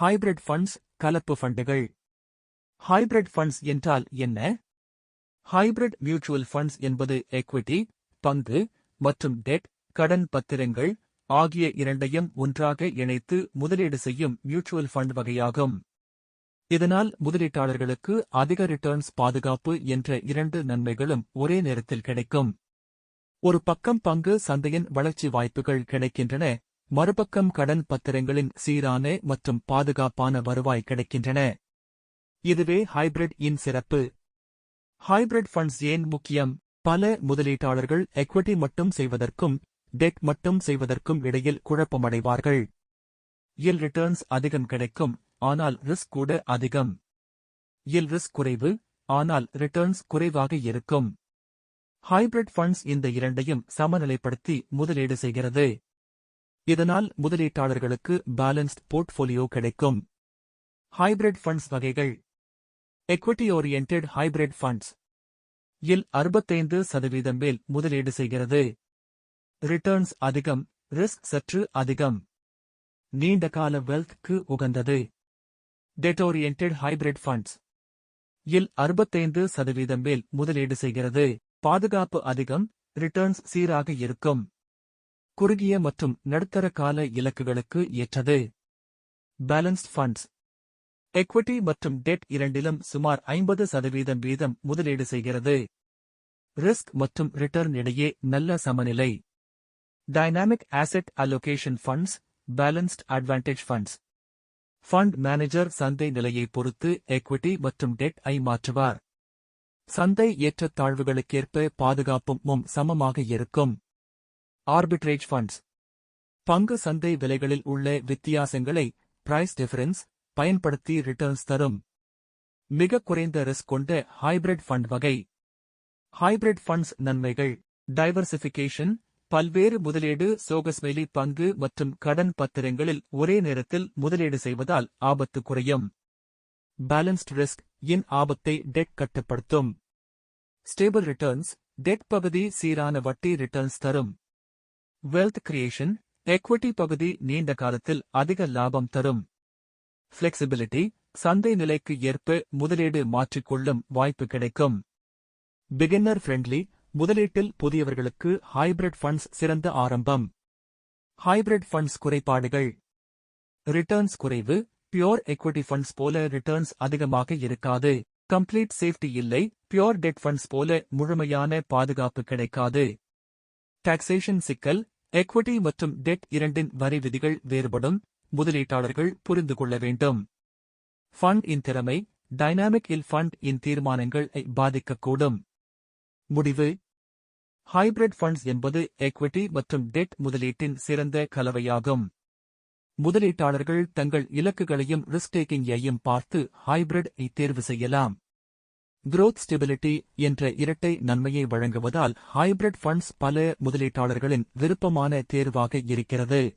Hybrid funds கலப்பு ஃபண்டுகள். Hybrid funds என்றால் என்ன? ஹைபிரிட் மியூச்சுவல் ஃபண்ட்ஸ் என்பது எக்விட்டி பங்கு மற்றும் டெட் கடன் பத்திரங்கள் ஆகிய இரண்டையும் ஒன்றாக இணைத்து முதலீடு செய்யும் மியூச்சுவல் ஃபண்ட் வகையாகும். இதனால் முதலீட்டாளர்களுக்கு அதிக ரிட்டர்ன்ஸ் பாதுகாப்பு என்ற இரண்டு நன்மைகளும் ஒரே நேரத்தில் கிடைக்கும். ஒரு பக்கம் பங்கு சந்தையின் வளர்ச்சி வாய்ப்புகள் கிடைக்கின்றன மறுபக்கம் கடன் பத்திரங்களின் சீரான மற்றும் பாதுகாப்பான வருவாய் கிடைக்கின்றன. இதுவே ஹைபிரிட் இன் சிறப்பு. ஹைபிரிட் ஃபண்ட்ஸ் ஏன் முக்கியம்? பல முதலீட்டாளர்கள் எக்விட்டி மட்டும் செய்வதற்கும் டெட் மட்டும் செய்வதற்கும் இடையில் குழப்பமடைவார்கள். இல் ரிட்டர்ன்ஸ் அதிகம் கிடைக்கும் ஆனால் ரிஸ்க் கூட அதிகம். இல் ரிஸ்க் குறைவு ஆனால் ரிட்டர்ன்ஸ் குறைவாக இருக்கும். ஹைபிரிட் ஃபண்ட்ஸ் இந்த இரண்டையும் சமநிலைப்படுத்தி முதலீடு செய்கிறது. இதனால் முதலீட்டாளர்களுக்கு பேலன்ஸ்ட் போர்ட்ஃபோலியோ கிடைக்கும். ஹைபிரிட் ஃபண்ட்ஸ் வகைகள். எக்விட்டி ஓரியன்டெட் ஹைபிரிட் ஃபண்ட்ஸ் இல் அறுபத்தைந்து சதவீதம் மேல் முதலீடு செய்கிறது. ரிட்டர்ன்ஸ் அதிகம் ரிஸ்க் சற்று அதிகம். நீண்ட கால வெல்த்க்கு உகந்தது. டெட் ஓரியன்டெட் ஹைபிரிட் ஃபண்ட்ஸ் இல் அறுபத்தைந்து சதவீதம் மேல் முதலீடு செய்கிறது. பாதுகாப்பு அதிகம் ரிட்டர்ன்ஸ் சீராக இருக்கும். குறுகிய மற்றும் நடுத்தர கால இலக்குகளுக்கு ஏற்றது. பேலன்ஸ்ட் ஃபண்ட்ஸ் எக்விட்டி மற்றும் டெட் இரண்டிலும் சுமார் ஐம்பது சதவீதம் வீதம் முதலீடு செய்கிறது. ரிஸ்க் மற்றும் ரிட்டர்ன் இடையே நல்ல சமநிலை. Dynamic asset allocation funds balanced advantage funds fund manager சந்தை நிலையை பொறுத்து எக்விட்டி மற்றும் டெட் ஐ மாற்றுவார். சந்தை ஏற்றத்தாழ்வுகளுக்கேற்ப பாதுகாப்பும் சமமாக இருக்கும். ஆர்பிட்ரேஜ் ஃபண்ட்ஸ் பங்கு சந்தை விலைகளில் உள்ள வித்தியாசங்களை பிரைஸ் டிஃபரன்ஸ் பயன்படுத்தி ரிட்டர்ன்ஸ் தரும். மிக குறைந்த ரிஸ்க் கொண்ட ஹைபிரிட் ஃபண்ட் வகை. ஹைபிரிட் ஃபண்ட்ஸ் நன்மைகள். டைவர்சிஃபிகேஷன் பல்வேறு முதலீடு சோகஸ்மெலி பங்கு மற்றும் கடன் பத்திரங்களில் ஒரே நேரத்தில் முதலீடு செய்வதால் ஆபத்து குறையும். பேலன்ஸ்ட் ரிஸ்க் இன் ஆபத்தை டெட் கட்டுப்படுத்தும். ஸ்டேபிள் ரிட்டர்ன்ஸ் டெட் பகுதி சீரான வட்டி ரிட்டர்ன்ஸ் தரும். வெல்த் கிரியேஷன் எக்விட்டி பகுதி நீண்ட காலத்தில் அதிக லாபம் தரும். ஃபிளெக்சிபிலிட்டி சந்தை நிலைக்கு ஏற்ப முதலீடு மாற்றிக்கொள்ளும் வாய்ப்பு கிடைக்கும். பிகின்னர் ஃப்ரெண்ட்லி முதலீட்டில் புதியவர்களுக்கு ஹைபிரிட் ஃபண்ட்ஸ் சிறந்த ஆரம்பம். ஹைபிரிட் ஃபண்ட்ஸ் குறைபாடுகள். ரிட்டர்ன்ஸ் குறைவு பியோர் எக்விட்டி ஃபண்ட்ஸ் போல ரிட்டர்ன்ஸ் அதிகமாக இருக்காது. கம்ப்ளீட் சேஃப்டி இல்லை பியோர் டெட் ஃபண்ட்ஸ் போல முழுமையான பாதுகாப்பு கிடைக்காது. டாக்ஸேஷன் சிக்கல் எக்விட்டி மற்றும் டெட் இரண்டின் வரி விதிகள் வேறுபடும் முதலீட்டாளர்கள் புரிந்து கொள்ள வேண்டும். ஃபண்ட் இன் திறமை டைனாமிக் இல் ஃபண்ட் இன் தீர்மானங்கள் பாதிக்கக்கூடும். முடிவு ஹைபிரிட் ஃபண்ட்ஸ் என்பது எக்விட்டி மற்றும் டெட் முதலீட்டின் சிறந்த கலவையாகும். முதலீட்டாளர்கள் தங்கள் இலக்குகளையும் ரிஸ்க் டேக்கிங்கையும் பார்த்து ஹைபிரிட் ஐ தேர்வு செய்யலாம். குரோத் ஸ்டெபிலிட்டி என்ற இரட்டை நன்மையை வழங்குவதால் ஹைபிரிட் ஃபண்ட்ஸ் பல முதலீட்டாளர்களின் விருப்பமான தேர்வாக இருக்கிறது.